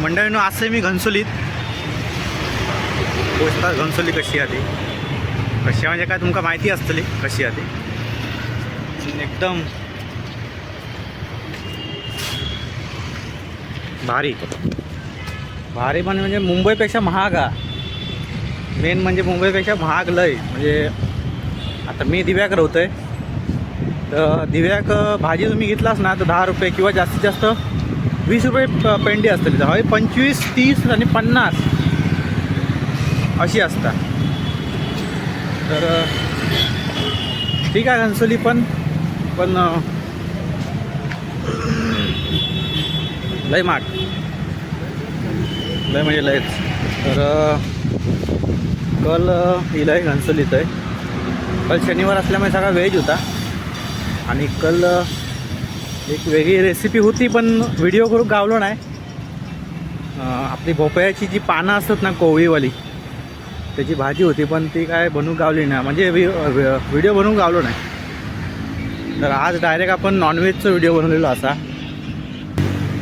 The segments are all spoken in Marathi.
मंडळीनं असं मी घनसोलीत. पोचता घनसोली कशी आली? कशी म्हणजे काय तुमका माहिती असतली कशी आली? एकदम भारी. भारी पण म्हणजे मुंबईपेक्षा महाग हा. मेन म्हणजे मुंबईपेक्षा महाग लय. म्हणजे आता मी दिव्याक राहतोय तर दिव्याक भाजी तुम्ही घेतलास ना तर दहा रुपये किंवा जास्तीत जास्त वीस रुपये प- पेंडी असतली हवे पंचवीस तीस आणि पन्नास अशी असतात. तर ठीक आहे घनसोली पण पण लय माठ लय म्हणजे लयच. तर कल हिला आहे घनसोलीत आहे. कल शनिवार असल्यामुळे सगळा व्हेज होता. आणि कल एक वेगळी रेसिपी होती पण व्हिडिओ करून गावलो नाही. आपली भोपळ्याची जी पानं असतात ना कोवळीवाली त्याची भाजी होती पण ती काय बनवून गावली नाही. म्हणजे व्हिडिओ बनवून गावलो नाही. तर आज डायरेक्ट आपण नॉनव्हेजचा व्हिडिओ बनवलेलो असा.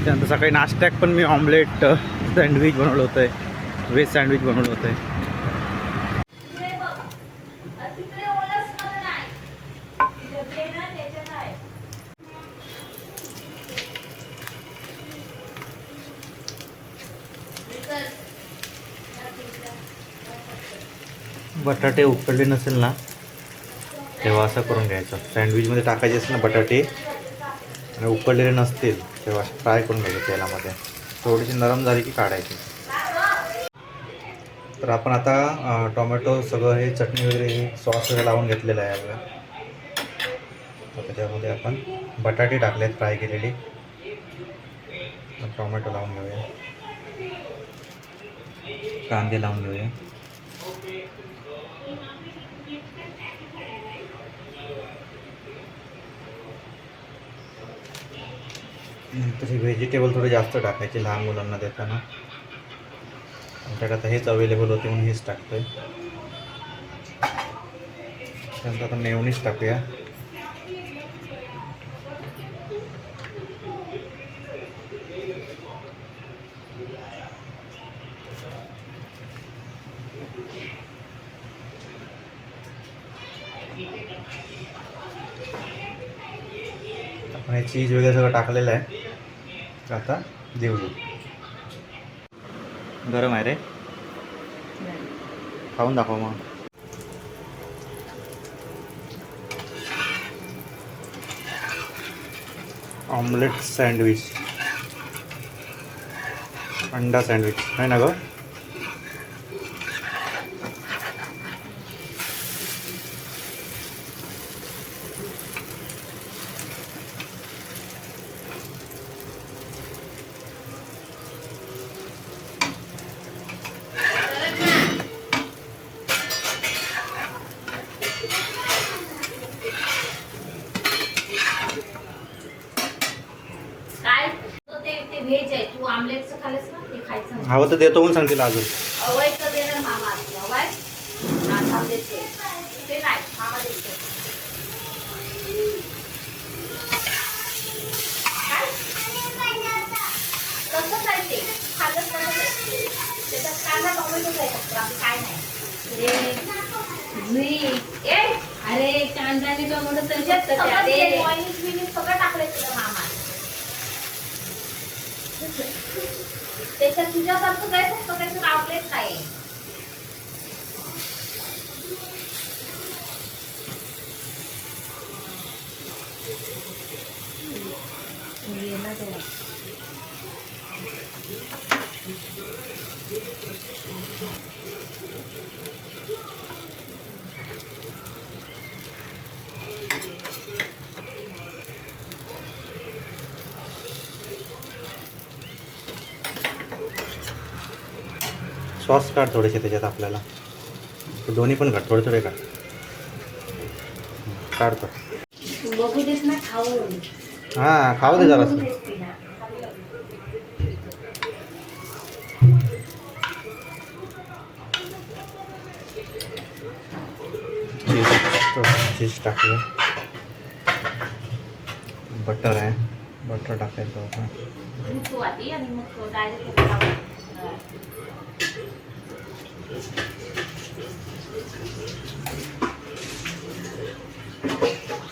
त्यानंतर सकाळी नाश्त्याक पण मी ऑमलेट सँडविच बनवलं होतं आहे व्हेज सँडविच बनवलं होतं आहे बटाटे उकडले नसेल ना तेव्हा असं करून घ्यायचं. सँडविचमध्ये टाकायचे असेल ना बटाटे आणि उकडलेले नसतील तेव्हा फ्राय करून घ्यायचे तेलामध्ये. थोडीशी नरम झाली की काढायची. तर आपण आता टोमॅटो सगळं हे चटणी वगैरे हे सॉस वगैरे लावून घेतलेलं आहे आपलं. तर त्याच्यामध्ये आपण बटाटे टाकले आहेत फ्राय केलेली. टोमॅटो लावून घेऊया. कांदे लावून घेऊया. तसे व्हेजिटेबल थोडे जास्त टाकायचे लहान मुलांना देताना. आमच्याकडे आता हेच अवेलेबल होते म्हणून हेच आहे त्यानंतर आता मेवणीच टाकूया. आपण हे चीज वगैरे सगळं टाकलेलं आहे. आता देऊ. गरम आहे रे खाऊन दाखव मग. Omelette sandwich. अंडा सँडविच. आहे ना गं काय तो ते ते व्हेज आहे तू आमलेटचं खाल्लंस ना ते खायचं नाही. हवं तर देतो म्हणून सांगतील अजून अवयचं देणार मामा आधी. अवय हा, थांब देते. ते नाही मामा देते. काय? तसंच आहे ते. खाल्लंच तसंच आहे. त्याच्यात कांदा टोमॅटोच आहे फक्त, बाकी काय नाही. अरे ए अरे कांदा आणि टोमॅटो त्याच्यात तर सगळं ते moionese बियोनीज सगळं टाकलंय तुझ्या मामा त्याच्यात तुझ्यासारखं काय फक्त त्याचं आपलेच काय सॉस काढ थोडेसे त्याच्यात आपल्याला. दोन्ही पण काढ थोडे थोडे काढ. काढतो. हां खाऊ दे तिला. चीज चीज टाकूया बटर आहे. बटर टाकायचं होतं. Thank you.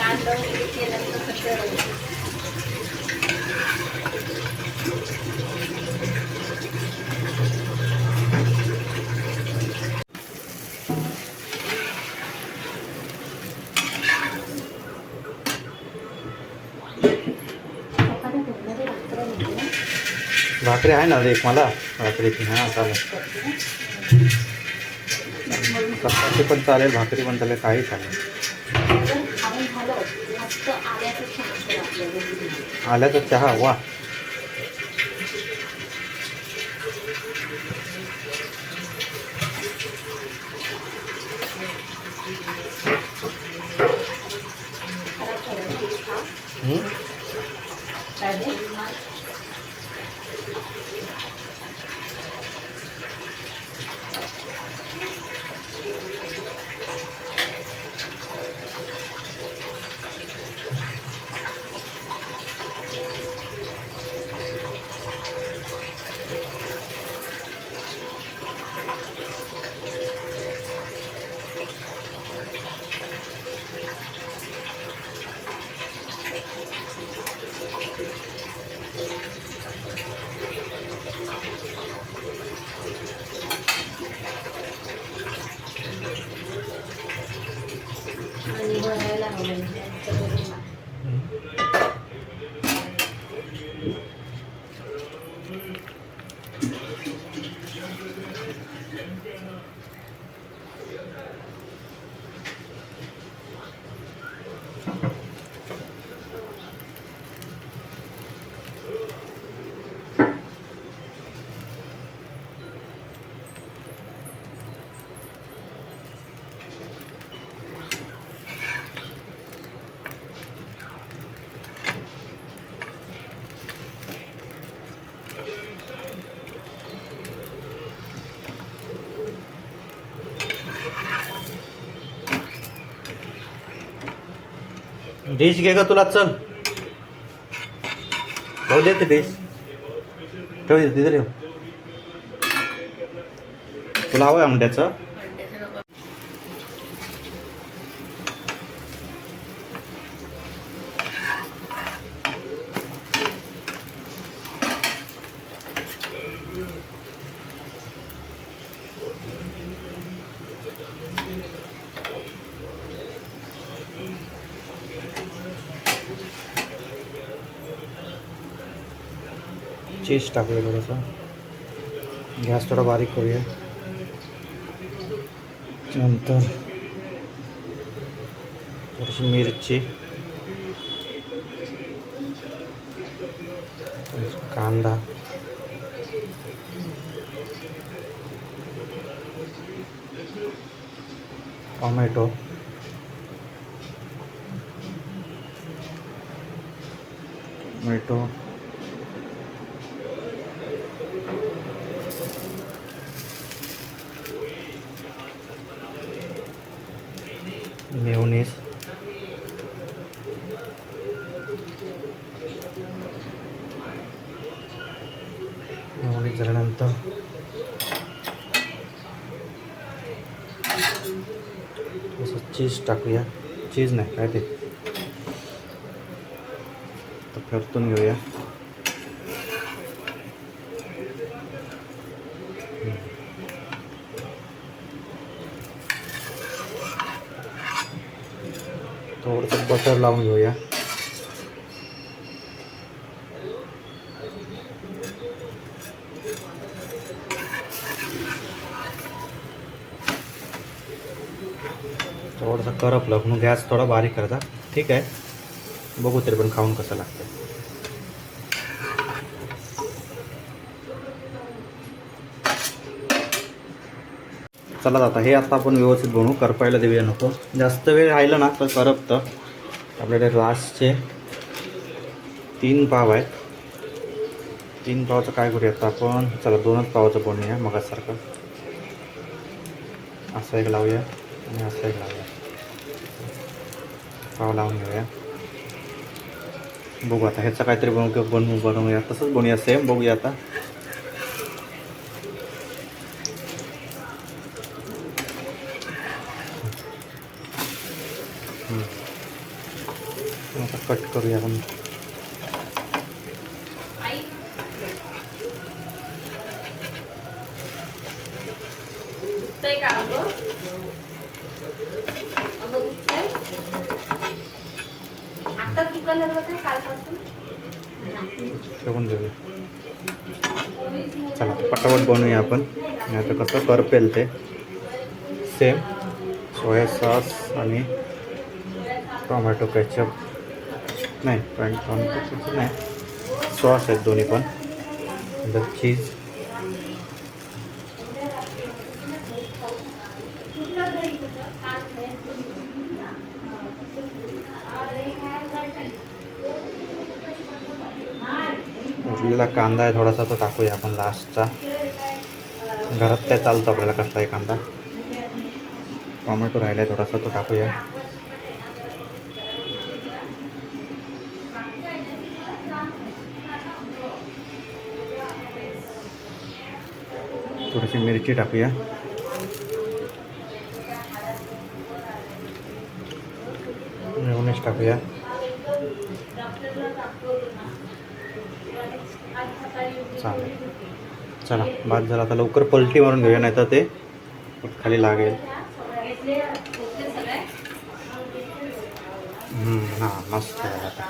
कांदा वगैरे केलं तर कसं भाकर आहे ना एक मला. भाकरीची हां चालेल. चपाती पण चालेल भाकरी पण चालेल काही चालेल. आल्याचा चहा वा. डिश घे का तुला चल. हो देते डिश ठेव दे तिथे ठेव. तुला हवं आहे चीज़ टाकूया थोडंसं गॅस थोडा बारीक करूया नंतर थोडीशी मिरची। कांदा टोमॅटो। टोमॅटो। मेयोनीज झाल्यानंतर. असं चीज टाकूया. चीज नाही काय ते? तर परतून घेऊया. थोडंसं बटर लावून घेऊया. थोडासा करपलं म्हणून गॅस थोडा बारीक करायचा. ठीक आहे. बघू तरी पण खाऊन कसं लागतं चला जाता हे आता आपण व्यवस्थित बनवू. करपायला देऊया नको. जास्त वेळ राहिलं ना तर करपतं आपल्याकडे लास्टचे तीन पाव आहेत. तीन पावाचं काय करूया आता आपण? चला दोनच पावाचं बनवूया मगासारखं. असं एक लावूया आणि असं एक लावूया. पाव लावून घेऊया बघू आता ह्याचं काहीतरी बनवू बनवू बनवूया. तसंच बनवूया सेम बघूया आता. कट करूया आपण. चला बनवूया आपण. नाही आता कसं करपेल ते. सेम सोया सॉस आणि टोमॅटो कॅचअप नाही पण टोमॅटो कॅचअप नाही. सॉस आहेत दोन्ही पण. नंतर चीज उरलेला कांदा आहे थोडासा तो टाकूया आपण लास्टचा घरात काय चालतो आपल्याला? कसलाही कांदा? टोमॅटो राहिला आहे थोडासा तो टाकूया. थोडीशी मिरची टाकूया. मेयोनेज टाकूया. चालेल. चला बाद झाला आता लवकर पलटी मारून घेऊया नाही तर ते खाली लागेल. हम्म, हां मस्त झालं आता.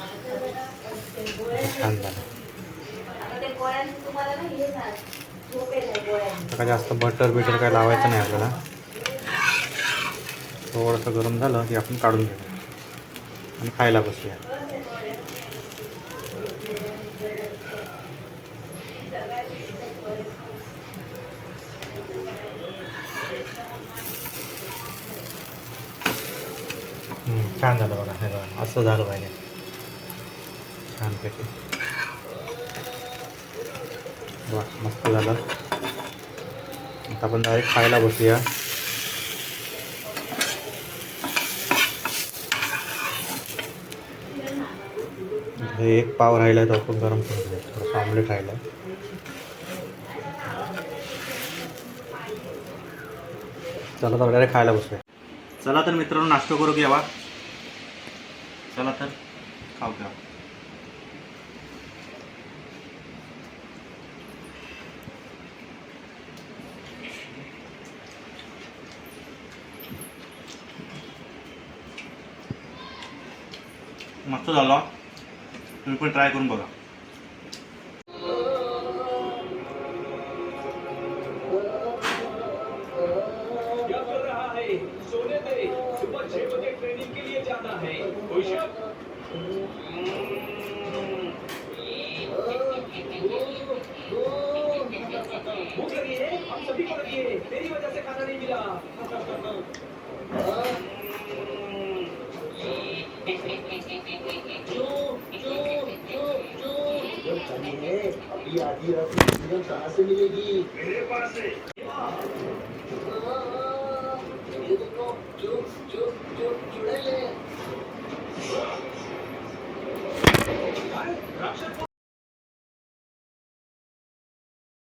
छान झालं. आता काय जास्त बटर बिटर काय लावायचं नाही आपल्याला. थोडंसं गरम झालं की आपण काढून घेऊ. आणि खायला बसूया. छान झालं बघा हे बघा. असं झालं पाहिजे. छानपैकी वा मस्त झालं. आता आपण डायरेक्ट खायला बसूया. हे एक पाव राहिला आहे तो आपण गरम करून घेऊया. थोडंसं ऑमलेट राहिलं आहे चला तर डायरेक्ट खायला बसूया. चला तर मित्रांनो नाश्ता करू घ्यावा चला तर खाऊ द्या मस्त झाला. तुम्ही पण ट्राय करून बघा. मेरे पास है